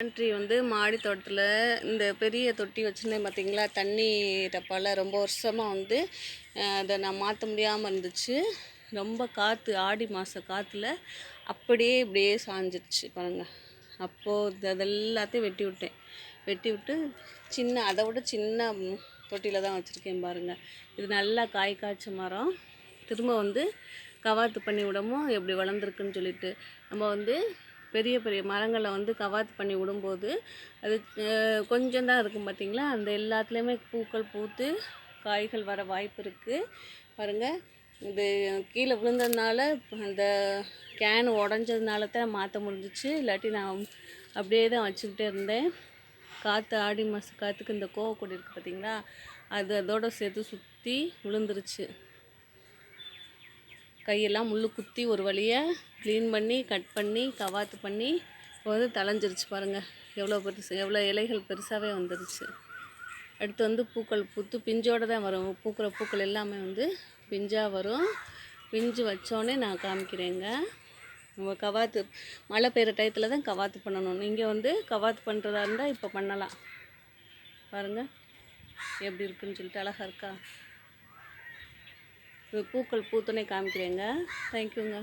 Country வந்து மாடி தோட்டத்தில் இந்த பெரிய தொட்டி வச்சுருந்தேன் பார்த்தீங்களா தண்ணி டப்பாவில் ரொம்ப வருஷமாக வந்து அதை நான் மாற்ற முடியாமல் இருந்துச்சு. ரொம்ப காற்று ஆடி மாத காற்றுல அப்படியே இப்படியே சாஞ்சிருச்சு பாருங்கள் அப்போது அதெல்லாத்தையும் வெட்டி விட்டேன். வெட்டி விட்டு சின்ன அதை விட சின்ன தொட்டியில் தான் வச்சுருக்கேன் பாருங்கள் இது நல்லா காய் காய்ச்ச மரம். திரும்ப வந்து கவாத்து பண்ணி விடமோ எப்படி வளர்ந்துருக்குன்னு சொல்லிட்டு நம்ம வந்து பெரிய பெரிய மரங்களை வந்து கவாத்து பண்ணி விடும்போது அது அஹ், கொஞ்சம் தான் இருக்கும் பார்த்தீங்களா அந்த எல்லாத்துலேயுமே பூக்கள் பூத்து காய்கள் வர வாய்ப்பு இருக்குது பாருங்கள் இது கீழே விழுந்ததுனால அந்த கேன் உடஞ்சதுனால தான் மாற்ற முடிஞ்சிச்சு. இல்லாட்டி நான் அப்படியே தான் வச்சுக்கிட்டே இருந்தேன். காற்று ஆடி மாத காற்றுக்கு இந்த கோவக்கொடி இருக்குது பார்த்தீங்களா அது அதோட சேர்த்து சுற்றி விழுந்துருச்சு. கையெல்லாம் முள்ளு குத்தி ஒரு வழியை க்ளீன் பண்ணி கட் பண்ணி கவாத்து பண்ணி இப்போ வந்து தலைஞ்சிருச்சு பாருங்கள் எவ்வளோ பெருசு எவ்வளோ இலைகள் பெருசாகவே வந்துருச்சு. அடுத்து வந்து பூக்கள் பூத்து பிஞ்சோடு தான் வரும். பூக்கிற பூக்கள் எல்லாமே வந்து பிஞ்சாக வரும். பிஞ்சு வச்சோடனே நான் காமிக்கிறேங்க. நம்ம கவாத்து மழை பெய்கிற டயத்தில் தான் கவாத்து பண்ணணும். நீங்கள் வந்து கவாத்து பண்ணுறதா இருந்தால் இப்போ பண்ணலாம். பாருங்கள் எப்படி இருக்குன்னு சொல்லிட்டு அழகா இருக்கா? பூக்கள் பூத்தனே காமிக்கிறேங்க. தேங்க்யூங்க